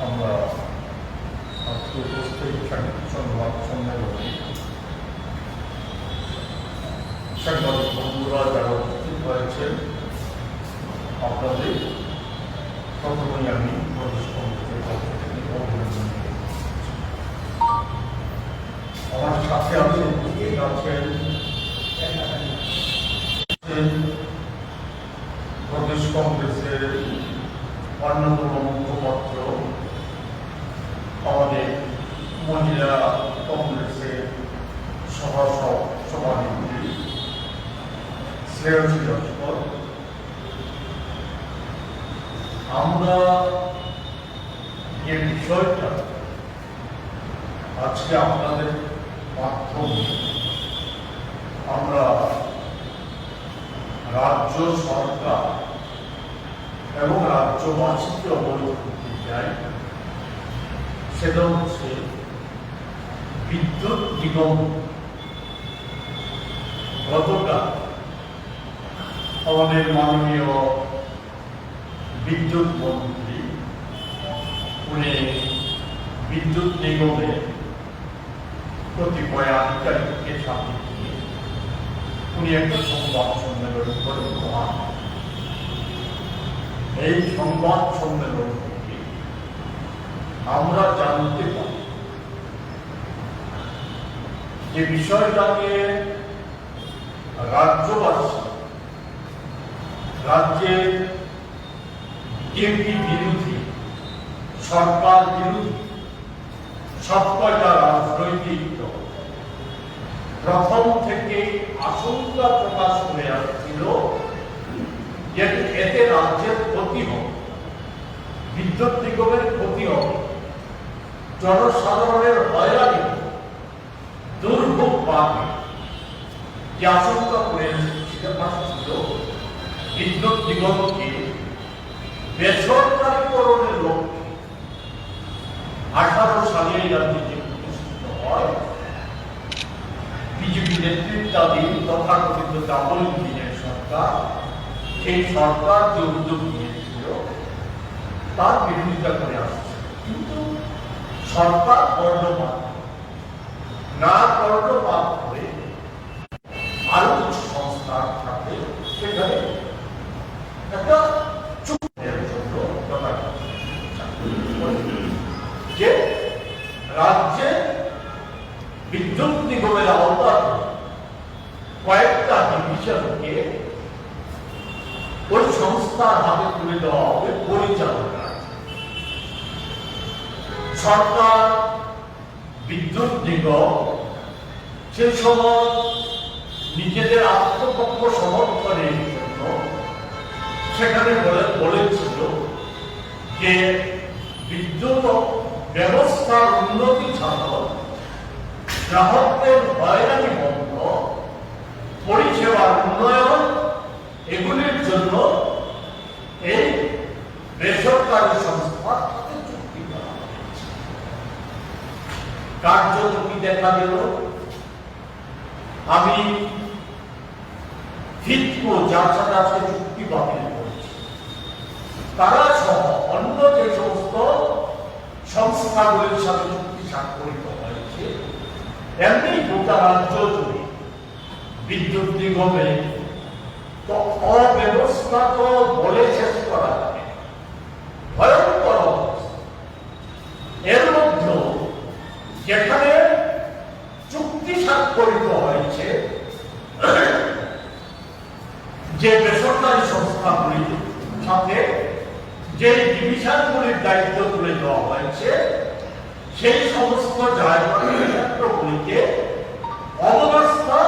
আমরা আজকে উপস্থিত সংবাদ সম্মেলনে সাংবাদিক আপনাদের প্রথমেই আমি আমার সাথে আছেন উপস্থিত আছেন প্রদেশ কংগ্রেসের অন্যতম মুখপত্র আমাদের মহিলা কংগ্রেসের সভা সভানেত্রী। শ্রেয়সী লস্কর আমরা যে বিষয়টা আজকে আপনাদের মাধ্যমে আমরা রাজ্য সরকার এবং রাজ্যবাসীকে অবগত করতে চাই, সেটা হচ্ছে বিদ্যুৎ নিগম গতকাল আমাদের মাননীয় বিদ্যুৎ মন্ত্রী, উনি বিদ্যুৎ নিগমের কতিপয় আধিকারিককে সাথে নিয়ে উনি একটা সংবাদ সম্মেলন করে এই সংবাদ সম্মেলন থেকে আমরা জানতে পারি যে বিষয়টাকে রাজ্যবাসী রাজ্যের বিজেপি বিরোধী, সরকার বিরোধী, সবকটা রাজনৈতিক দল প্রথম থেকে আশঙ্কা প্রকাশ করে আসছিল যে এতে রাজ্যের ক্ষতি হবে, বিদ্যুৎ নিগমের ক্ষতি হবে, জনসাধারণের হয়রানি দুর্ভোগ পাবে করে বিদ্যুৎ নিগমকে বেসরকারীকরণের লক্ষ্যে আঠারো সালে এই প্রতিষ্ঠিত হয় বিজেপি নেতৃত্বাধীন তথাকথিত ইঞ্জিনের সরকার সেই সরকার যে উদ্যোগ নিয়েছিল তার বিরোধিতা করে আসছে কিন্তু সরকার কর্ণপাত না কর্ণপাত করে সময় নিজেদের আত্মপক্ষ সমর্থনের জন্য সেখানে বলে, বলেছিল যে বিদ্যুৎ ব্যবস্থার উন্নতি ছাড়া গ্রাহকদের হয়রানি বন্ধ, পরিষেবার উন্নয়ন, এগুলির জন্য এই বেসরকারি সংস্থা সাথে চুক্তি করা হয়েছে। কার্যত কি দেখা গেল আমি ফিটকো যার সাথে আজকে চুক্তি বাতিল করেছি। তারা সহ অন্য যে সমস্ত সংস্থাগুলির সাথে চুক্তি স্বাক্ষরিত হয়েছে এমনি গোটা রাজ্য জুড়ে বিদ্যুৎ নিগমে তো অব্যবস্থা তো বলে শেষ করা যায় না। ভয়ঙ্কর অবস্থা এর মধ্যেও যেখানে চুক্তি স্বাক্ষরিত হয়েছে যে বেসরকারি সংস্থাগুলির সাথে যে ডিভিশনগুলির দায়িত্ব তুলে দেওয়া হয়েছে, সেই সমস্ত জায়গাগুলিকে অবস্থা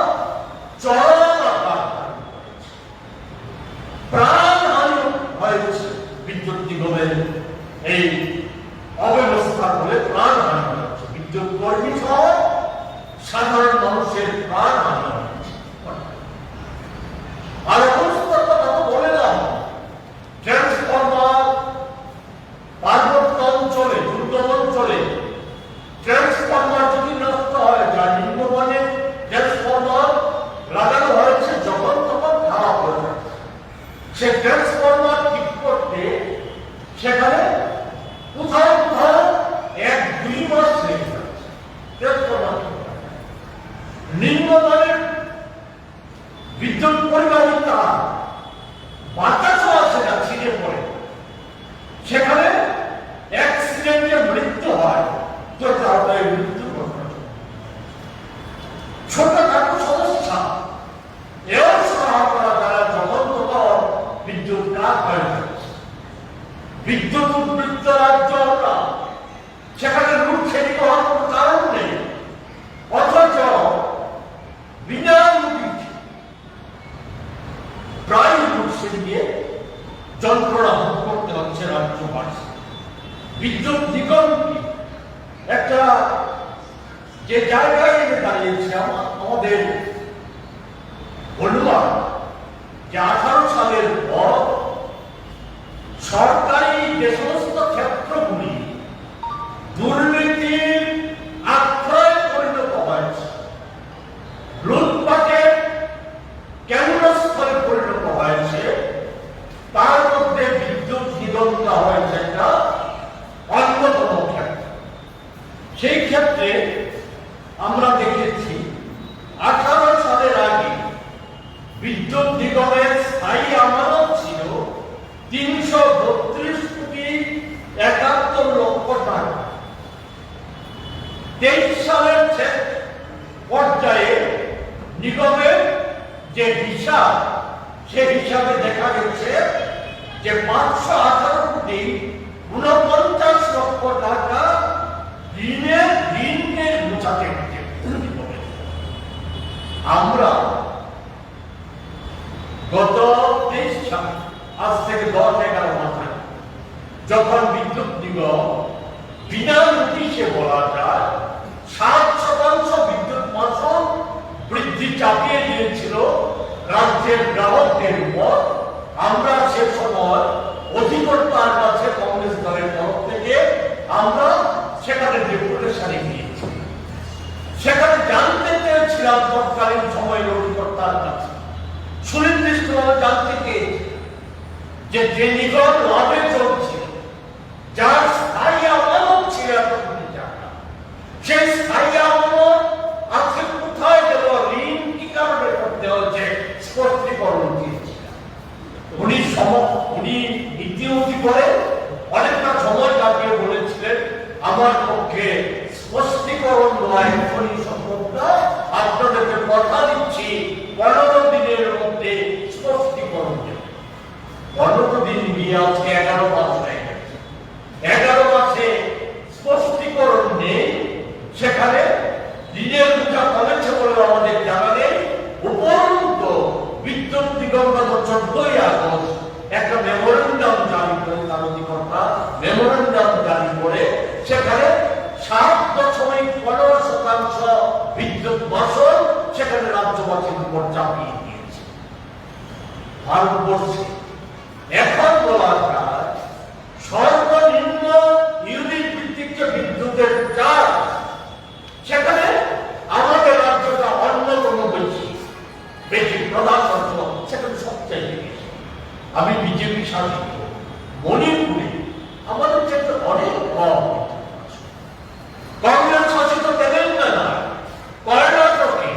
এই অব্যবস্থা হয়েছে। বিদ্যুৎ সাধারণ মানুষের প্রাণহানি হিসাব সে হিসাবে দেখা গেছে যে পাঁচশো আঠারো কোটি উনপঞ্চাশ লক্ষ টাকা ঋণের ঋণের বোঝাতে আমরা গত তেইশ সাল, আজ থেকে দশ এগারো আগে, যখন বিদ্যুৎ নিগম বিনা নোটিশে বলা যায় সাত শতাংশ বিদ্যুৎ মাসন বৃদ্ধি চাপিয়ে দিয়েছিল রাজ্যের গ্রাহকদের উপর আমরা সে সময় অধিকর্তার কাছে কংগ্রেস দলের তরফ থেকে আমরা সেখানে ডেপুটেশনে গিয়েছি। সেখানে জানতে চেয়েছিলাম তৎকালীন সময়ের অধিকর্তার কাছে। সুনির্দিষ্টভাবে জানতে চেয়েছি যে যে নিগম লাভে চলছে, যার স্থায়ী আমানত ছিল এত কোটি টাকা সেই স্থায়ী আমানত আজকে কোথায় গেল ঋণ কি কারণে করতে হচ্ছে স্পষ্টীকরণ দিয়েছিলেন উনি সম উনি ইতিউতি করে অনেকটা সময় কাটিয়ে বলেছিলেন, আমার পক্ষে স্পষ্টীকরণ নয় এখনই সম্ভব না আপনাদেরকে কথা দিচ্ছি, পনেরো দিনের মধ্যে স্পষ্টীকরণ দেবে। পনেরো দিন নিয়ে আজকে এগারো মাস হয়ে গেছে এগারো মাসে স্পষ্টীকরণ নেই সেখানে দিনের দুটা কমেছে বলে আমাদের জানা নেই উপরন্ত বিদ্যুৎ নিগম গত চোদ্দই আগস্ট একটা মেমোরেন্ডাম জারি করে তার অধিকর্তা মেমোরেন্ডাম জারি করে সেখানে সাত দশমিক পনেরো শতাংশ বিদ্যুৎ বছর সেখানে রাজ্যবাসীর উপর চাপিয়ে দিয়েছে ভারতবর্ষে এখন বলা যায় সর্বনিম্ন ইউনিট ভিত্তিক যে বিদ্যুতের চার্জ সেখানে আমাদের রাজ্যটা অন্যতম বেশি বেশি প্রধান রাজ্য সেখানে সবচাইতে বেশি আমি বিজেপি শাসিত মণিপুরে আমাদের ক্ষেত্রে অনেক কম কংগ্রেস শাসিত তেলেঙ্গানা কর্ণাটকে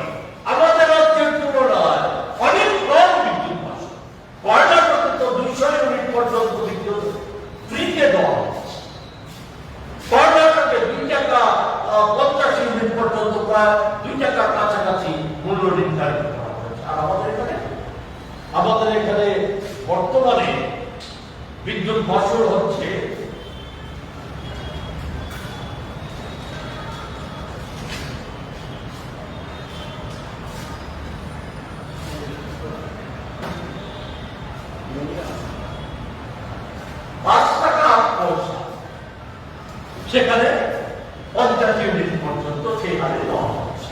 আমাদের রাজ্যের তুলনায় অনেক কম বিদ্যুৎ মাস কর্ণাটকে তো দুইশো ইউনিট পর্যন্ত বিদ্যুৎ ফ্রিতে দেওয়া হচ্ছে কর্ণাটকে দুই টাকা আহ, পঞ্চাশ ইউনিট পর্যন্ত প্রায় দুই টাকার কাছাকাছি মূল্য নির্ধারিত করা হয়েছে। আর আমাদের এখানে? আমাদের এখানে বর্তমানে বিদ্যুৎ বছর হচ্ছে পাঁচ টাকা আট পয়সা সেখানে পঞ্চাশ ইউনিট পর্যন্ত সেই হারে দেওয়া হচ্ছে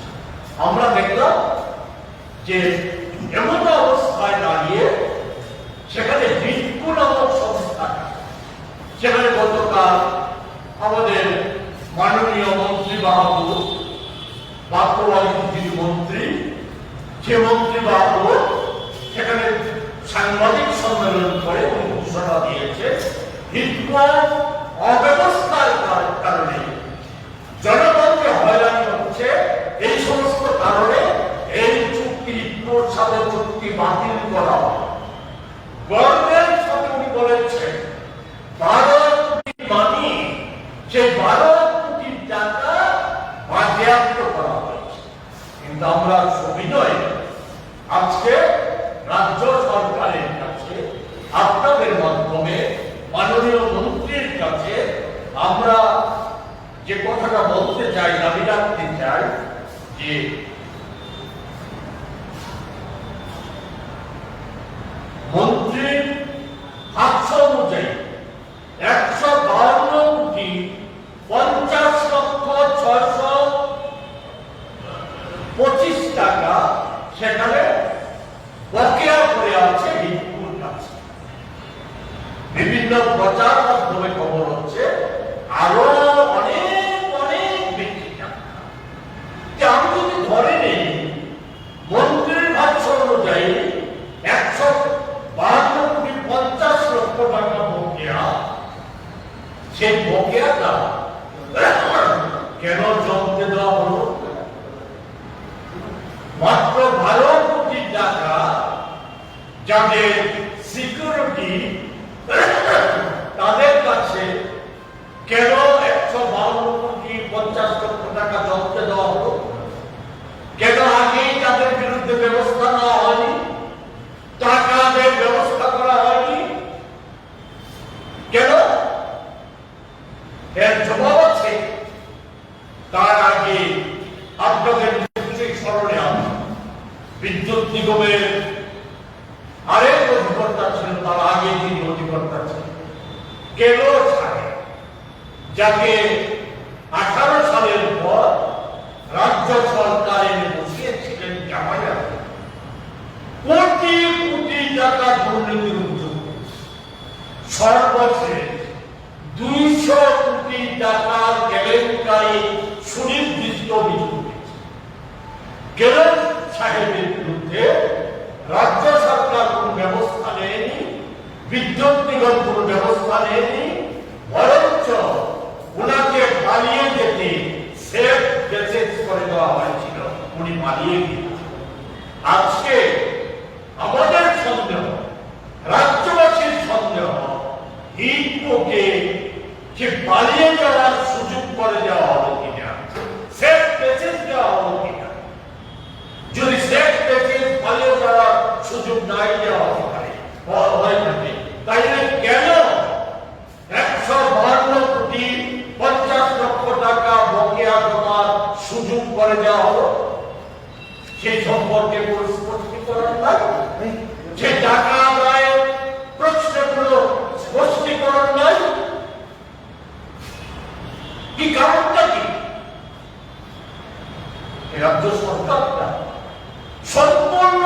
আমরা দেখলাম যে এমন অবস্থায় দাঁড়িয়ে সেখানে নামক সংস্থা সেখানে গতকাল আমাদের মাননীয় মন্ত্রী বাহাদুর বাক্যবাণী মন্ত্রী, সে মন্ত্রী বাহাদুর সেখানে সাংবাদিক সম্মেলন করে ঘোষণা দিয়েছে হিটকো তিরিশোর সাথে চুক্তি বাতিল করা গভর্নমেন্ট সাথে উনি বলেছেন বারো কোটি মানি সেই বারো কোটি টাকা বাজেয়াপ্ত করা হয়েছে। কিন্তু আমরা সবিনয় আজকে রাজ্য সরকারের কাছে, আপনাদের মাধ্যমে, মাননীয় মন্ত্রীর কাছে আমরা যে কথাটা বলতে চাই, দাবি রাখতে চাই যে সেই বকেয়াটা কেন জমতে দেওয়া হলো? মাত্র বারো কোটি টাকা যাদের সিকিউরিটি তাদের কাছে কেন একশো বাউন্ন কোটি পঞ্চাশ লক্ষ টাকা জমতে দেওয়া হলো কেন আগেই তাদের বিরুদ্ধে ব্যবস্থা নেওয়া হয়নি টাকাদের ব্যবস্থা করা হয়নি কেন এর জবাব আছে, তার আগে আপনাদের নিশ্চয়ই স্মরণে আছে বিদ্যুৎ নিগমের আরেক অধিকর্তা ছিল তার আগে তিনি অধিকর্তা ছিলেন। কেন সাহেব, যাকে আঠারো সালের পর রাজ্য সরকার এনে বসিয়েছিলেন জামাইয়া কোটি কোটি টাকা দুর্নীতির অভিযোগ করেছে। সর্বশেষ দুইশো কোটি টাকার কেলেঙ্কারি সুনির্দিষ্ট অভিযোগ করেছে কেরল সাহেবের বিরুদ্ধে রাজ্য সরকার কোন ব্যবস্থা নেয়নি বিদ্যুৎ নিগম কোন ব্যবস্থা নেয়নি বরঞ্চ ওনাকে পালিয়ে যেতে সেফ মেসেজ করে দেওয়া হয়েছিল উনি দিয়ে আজকে আমাদের সন্দেহ রাজ্যবাসীর সন্দেহ হিন্দুকে যে পালিয়ে যাওয়ার সুযোগ করে দেওয়া হলো কিনা সেফ মেসেজ দেওয়া হলো কিনা যদি সেফ মেসেজ পালিয়ে যাওয়ার সুযোগ নাই দেওয়া হতে পারে হওয়া হয় থাকে তাইলে কেন একশো বাহান্ন কোটি পঞ্চাশ লক্ষ টাকা বকেয়া জমার সুযোগ করে দেওয়া হলো সেই সম্পর্কে স্পষ্টীকরণ নাই? যে টাকা আদায়ের প্রশ্নগুলো স্পষ্টীকরণ নাই? কি কারণটা কি? রাজ্য সরকারটা সম্পূর্ণ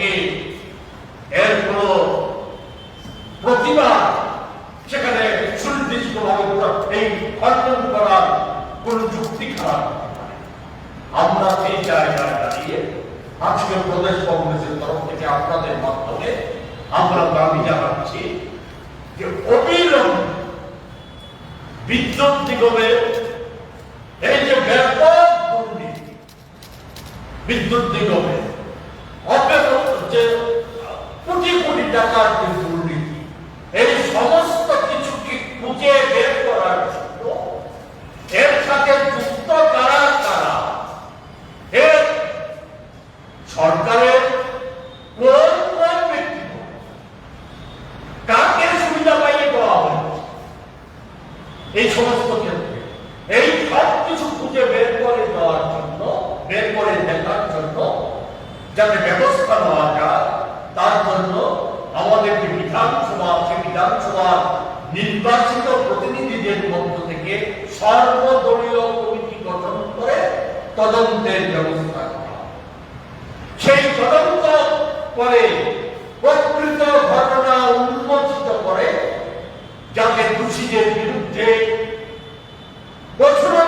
থেকে এর কোন সেখানে করার কোন যুক্তি খারাপ। আমরা সেই জায়গায় দাঁড়িয়ে আজকে প্রদেশ কংগ্রেসের তরফ থেকে আপনাদের মাধ্যমে আমরা দাবি জানাচ্ছি যে অবিলম্বে বিদ্যুৎ নিগমের এই যে ব্যাপক দুর্নীতি, বিদ্যুৎ নিগমে অব্যাহত যে কোটি কোটি টাকার যে দুর্নীতি এই সমস্ত কিছুকে খুঁজে বের করার জন্য এর সাথে যুক্ত কারা কারা এর সরকারের কোন কোন ব্যক্তি কাকে সুবিধা পাইয়ে দেওয়া হয়েছে এই সমস্ত ক্ষেত্রে এই সব কিছু খুঁজে বের করে দেওয়ার জন্য বের করে দেখার জন্য যাতে ব্যবস্থা নেওয়া যায় তার জন্য আমাদের যে বিধানসভা আছে বিধানসভার নির্বাচিত প্রতিনিধিদের মধ্য থেকে সর্বদলীয় কমিটি গঠন করে তদন্তের ব্যবস্থা সেই তদন্ত করে প্রকৃত ঘটনা উন্মোচিত করে যাতে দোষীদের বিরুদ্ধে কঠোরতম